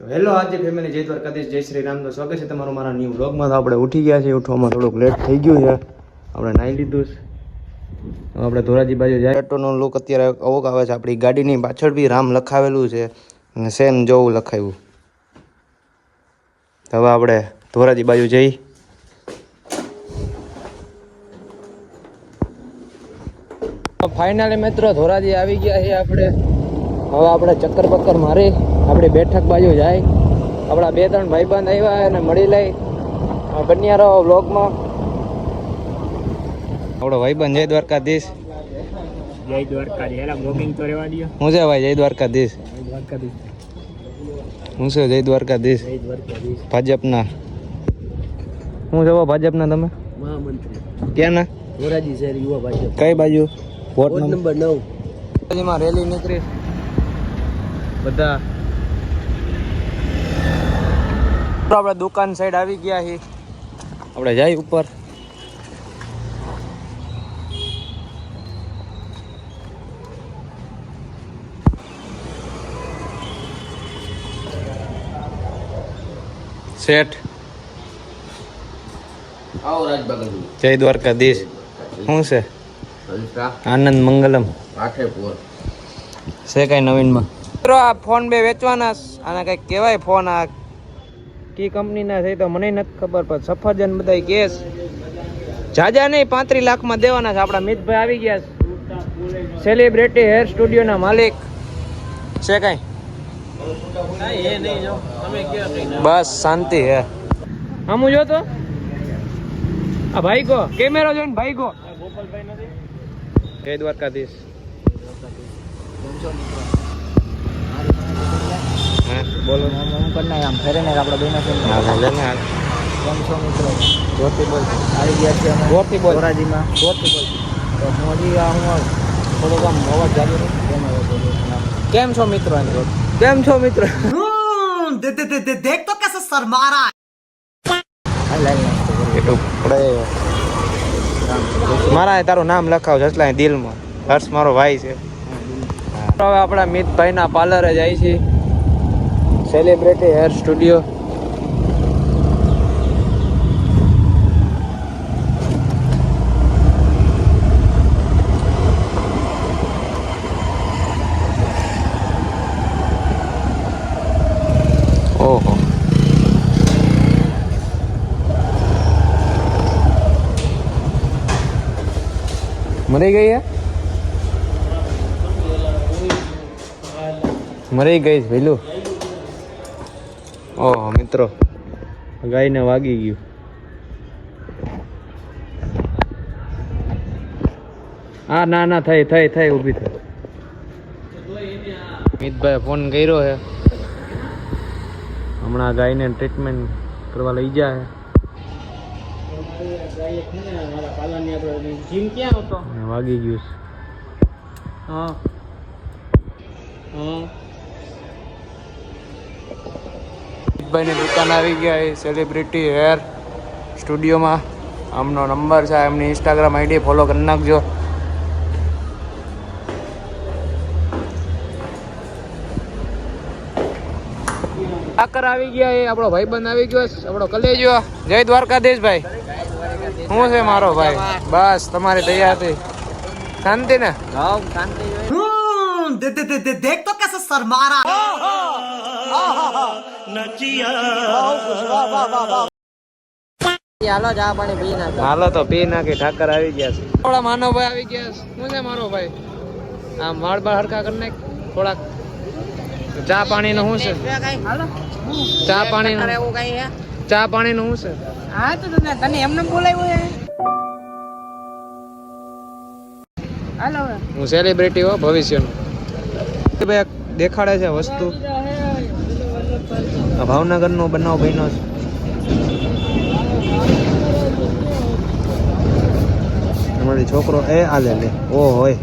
તો હેલો આજે ફેમિલી, જય દ્વારકાધીશ, જય શ્રી રામ. તો સ્વાગત છે તમારું મારા ન્યૂ વ્લોગમાં તો આપણે ઉઠી ગયા છે ઉઠવામાં થોડુંક લેટ થઈ ગયું છે. આપણે નાહી લીધું છે. આપણે ધોરાજી બાજુ જાય. ઓટોનો લુક અત્યારે અવોક આવે છે. આપણી ગાડીની પાછળ બી રામ લખાવેલું છે. અને સેમ જોવું લખાવ્યું તો હવે આપણે ધોરાજી બાજુ જઈ. ફાઇનલી મિત્રો ધોરાજી આવી ગયા છે આપણે. હવે આપણે ચક્કર બક્કર મારી. આપણી બેઠક બાજુ જાય. આપણા બે ત્રણ ભાઈબંધ આવ્યા અને મળી લઈ. બન્યા રહો બ્લોગમાં આપણો ભાઈબંધ જય દ્વારકાધીશ. જય દ્વારકા એલા બ્લોગિંગ તો રહેવા દો હું છે ભાઈ જય દ્વારકાધીશ. દ્વારકાધીશ. હું છે જય દ્વારકાધીશ. જય દ્વારકાધીશ. ભાજપના. હું જવો ભાજપના તમે? મહામંત્રી. ક્યાંના? ધોરાજી શહેર યુવા ભાજપ. કઈ બાજુ? Vote number? નવ. રેલી નીકળી. બધા આપણે દુકાન સાઈડ આવી ગયા છીએ. આપણે જાય ઉપર. શેઠ. જય દ્વારકાધીશ. શું છે? આનંદ મંગલમ. છે કઈ નવીનમાં? મિત્રો આ ફોન બે વેચવાના આના કઈ કહેવાય ફોન આ કી કંપનીના એ તો મને નથી ખબર, પણ સફરજન બધા કેસ જાજા નહીં, પાંત્રીસ લાખમાં દેવાના છે. આપણા મિતભાઈ આવી ગયા સેલિબ્રિટી હેર સ્ટુડિયોના માલિક. છે કઈ? બસ, શાંતિ હે. આમ જો તો. આ ભાઈ કો કેમેરો જોઈને ભાઈ કો જય દ્વારકાધીશ. બોલો. હું કરી આમ ફેરે ને આપણા બેના હા કેમ છો મિત્રો. જોરથી બોલ. આવી ગયા છે અમે જોરથી બોલ. ધોરાજીમાં. જોરથી બોલ. તો હું હજી હું થોડોક આમ અવાજ જાગે છે. કેમ છે? આમ કેમ છો મિત્રો? કેમ છો? મિત્રો? નાસ્તો કરીએ. એટલું પડે. મારા તારું નામ લખાવ જસલા દિલમાં. હર્ષ મારો ભાઈ છે. હવે આપણા મિતભાઈના પાર્લરે જાય છે. સેલિબ્રિટી હેર સ્ટુડિયો ઓહો મરી ગઈ હે મરી ગઈ છે ભેલું ઓહો, મિત્રો, ગાયને વાગી ગયું. હા ના ના થાય થાય થાય ઊભી થાય મિતભાઈ ફોન કર્યો છે. હમણાં ગાયને ટ્રીટમેન્ટ કરવા લઈ જાય વાગી ગયું છે. હા. હા. ભાઈની દુકાન આવી ગયા એ સેલિબ્રિટી હેર સ્ટુડિયોમાં આમનો નંબર છે એમની ઇન્સ્ટાગ્રામ આઈડી ફોલો કરી નાખજો. આકર આવી ગયા એ આપણો ભાઈબંધ આવી ગયો આપણો કલેજો. જય દ્વારકાધીશ ભાઈ. શું છે મારો ભાઈ? બસ તમારી દયાથી શાંતિ ને? હાલો ચા પાણી પી નાખો હાલો તો પી નાખી ઠાકર આવી ગયા છે. થોડા માનવભાઈ આવી ગયા છે. શું છે મારો ભાઈ? આમ વાળ બાળ હરકા કરી નાખ થોડાક. ચા પાણી નું શું છે? ચા પાણી નું એવું કઈ હે ચા પાણી નું શું છે? હા તો તને તને એમને બોલાવ્યો હે? હું સેલિબ્રિટી હો ભવિષ્યનું. ભાઈ દેખાડે છે વસ્તુ. ભાવનગરનો બનાવ બન્યો છે. અમારી છોકરો એ આલે લે. ઓ હોય.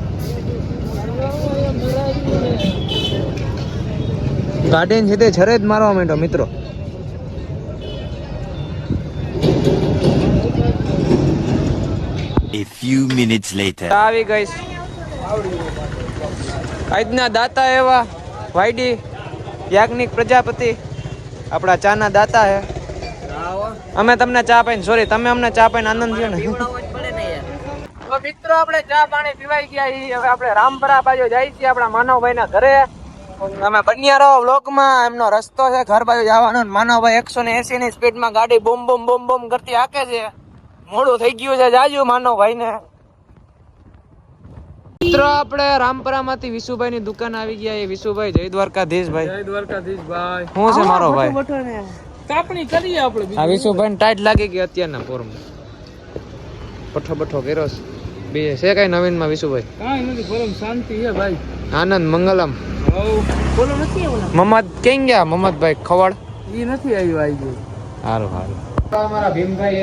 ગાર્ડન છે તે છરે જ મારવા માંડ્યો મિત્રો. A few minutes later. આવી ગઈ. છે. આજના દાતા એવા વાયડી યાજ્ઞિક પ્રજાપતિ. આપણા ચા ના દાતા હે. અમે તમને ચા પાઈને સોરી તમે અમને ચા પાઈને આનંદ થયો ને. તો મિત્રો આપણે ચા પાણી પીવાઈ ગયા ઈ હવે આપણે રામપરા બાજુ જાય છીએ આપણા માનવભાઈ ના ઘરે. અમે બન્યા રહો વ્લોગમાં. એમનો રસ્તો છે ઘર બાજુ જવાનો માનવભાઈ એકસો ને એસી ની સ્પીડમાં ગાડી બોમ બોમ બોમ બોમ કરતી હાકે છે. મોડું થઈ ગયું છે જાજુ માનવભાઈ ને મિત્રો આપણે રામપરામાંથી વિશુભાઈની દુકાન આવી ગયા એ વિશુભાઈ જય દ્વારકાધીશ ભાઈ જય દ્વારકાધીશ ભાઈ શું છે મારો ભાઈ? કાપણી કરીએ આપણે આ વિશુભાઈ ને ટાઈટ લાગી ગઈ અત્યારના ફોર્મ પઠો બઠ્ઠો કર્યો છે. બે છે કઈ નવીનમાં વિશુભાઈ? કાંઈ નથી ફોર્મ શાંતિ છે ભાઈ. આનંદ મંગલમ. બોલો નથી મમદ કેમ ગયા મમદભાઈ? ખવડ? ઈ નથી આવ્યું આવી ગયું. સારું સારું અમારા ભીમભાઈ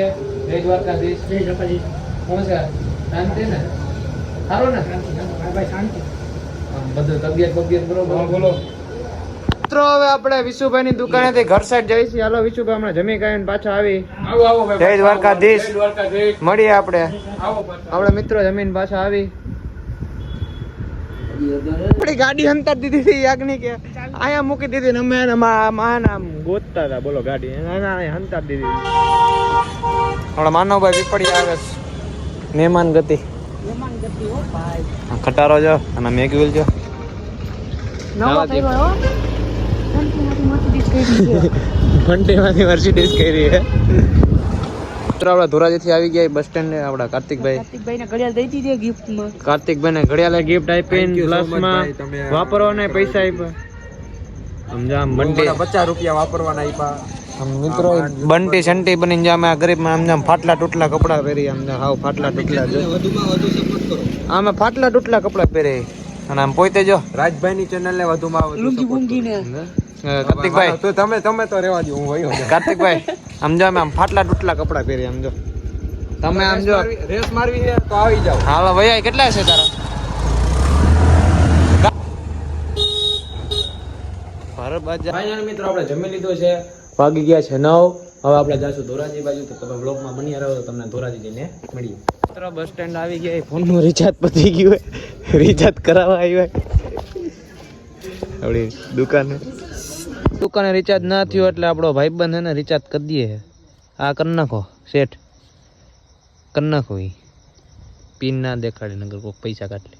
જય દ્વારકાધીશ. જય દ્વારકાધીશ. કોણ છે? શાંતિ ને? સારું ને? ભાઈ શાંતિ આમ બધું તબિયત બબિયત બરોબર? બોલો. મિત્રો હવે આપણે વિશુભાઈ ની ઘર સાઈડ જઈએ હાલો વિશુભાઈ હમણાં જમી ખાઈને પાછા આવી. આવો આવો જય દ્વારકાધીશ. મળીએ આપણે. આપણે મિત્રો જમીન પાછા આવી. આપણી ગાડી અંતર દીધી હતી યાજ્ઞિક કે અહીંયા મૂકી દીધી ને અમે એને આમ ગોતતા હતા. બોલો ગાડી. અંતર દીધી. હમણાં માનવભાઈ વિપડી આવે છે. મહેમાન ગતિ. ખટારો જો અને મેગવિલ જો. ઘંટીમાંથી મર્સિડીઝ કરી છે મિત્રો આપણે ધોરાજીથી આવી ગયા બસ સ્ટેન્ડ આપણા કાર્તિકભાઈ. કાર્તિકભાઈને ઘડિયાળ દઈ દીધી ગિફ્ટમાં. કાર્તિકભાઈ ને ઘડિયાળે ગિફ્ટ આપી Thank you so much પ્લસમાં ભાઈ, તમે આ- વાપરવાના પૈસા આપ્યા. સમજા આમ પચાસ રૂપિયા વાપરવાના આપ્યા. મિત્રો બંટી સંટી બની જામે આ ગરીબમાં આમ ફાટલા તૂટલા કપડા પહેરી આમ હાવ ફાટલા તૂટલા જો. વધુમાં વધુ સપોર્ટ કરો. આમે ફાટલા તૂટલા કપડા પહેરે. અને આમ પોતે જો. રાજભાઈ ની ચેનલ ને વધુમાં વધુ લુંગી support બુંગી ને કાર્તિકભાઈ. તો તમે તમે તો રેવા દો હું વયો કાર્તિકભાઈ આમ જો આમ ફાટલા તૂટલા કપડા પહેરી આમ જો. તમે આમ જો. રેસ મારવી- છે તો આવી જાવ હાલો ભૈયા કેટલા છે તારા? ભારત બાજા મિત્રો આપણે જમી લીધો છે. વાગી ગયા છે નવ. હવે આપણે જાશું ધોરાજી બાજુ. તો તમે બ્લોગમાં બની રહો તો તમને ધોરાજી જઈને મળીએ. મિત્રો બસ સ્ટેન્ડ આવી ગયા. ફોનનું રિચાર્જ પતી ગયું હોય. રિચાર્જ કરાવવા આવ્યા. આપણી દુકાને. દુકાને રિચાર્જ ના થયું એટલે આપણો ભાઈબંધ એને રિચાર્જ કરી દઈએ આ કરી નાખો શેઠ. કરી નાખો એ પિન ના દેખાડે નગર કોઈ પૈસા કાઢ. લે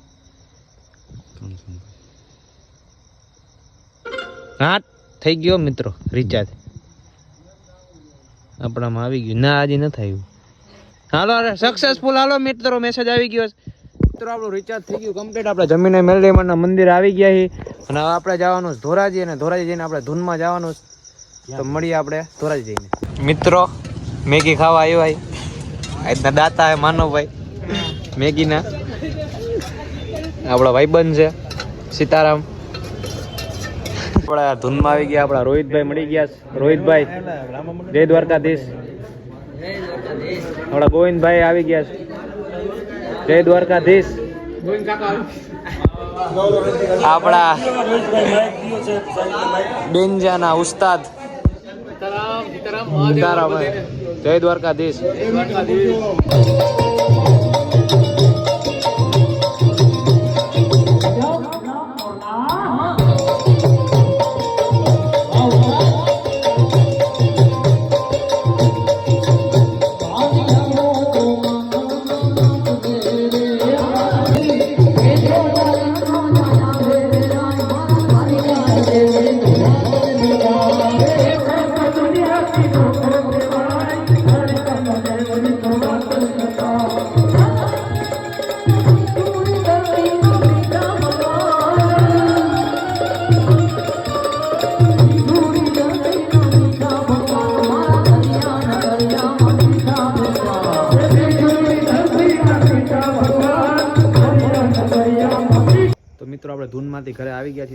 હા થઈ ગયો મિત્રો રિચાર્જ આપણામાં આવી ગયું. ના, આજે નથી આવ્યું. હાલો સક્સેસફુલ હાલો, મિત્રો મેસેજ આવી ગયો. મિત્રો, આપણું રિચાર્જ થઈ ગયું કમ્પ્લીટ આપણે જમીને મેલડીમાના મંદિર આવી ગયા છીએ અને હવે આપણે જવાનું ધોરાજી અને ધોરાજી જઈને આપણે ધૂનમાં જવાનું તો મળીએ આપણે ધોરાજી જઈને. મિત્રો, મેગી ખાવા આવ્યો આ આજના દાતા હે માનવભાઈ. મેગીના. આપણા ભાઈબંધ છે. સીતારામ. આપણા ધૂનમાં આવી ગયા, આપણા રોહિતભાઈ મળી ગયા. રોહિતભાઈ, જય દ્વારકાધીશ. આપણા ગોવિંદભાઈ આવી ગયા જય દ્વારકાધીશ. આપણા બેનજાના ઉસ્તાદ. જય દ્વારકાધીશ.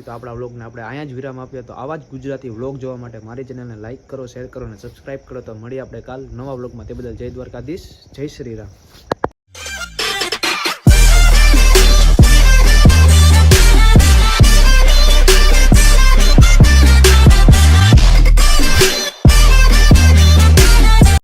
તો આપણા વ્લોગને આપણે અહીંયા જ વિરામ આપ્યો તો આવા જ ગુજરાતી વ્લોગ જોવા માટે મારી ચેનલને લાઇક કરો, શેર કરો અને સબસ્ક્રાઇબ કરો. તો મળીએ આપણે કાલ નવા વ્લોગમાં. તે બદલ જય દ્વારકાધીશ, જય શ્રી રામ.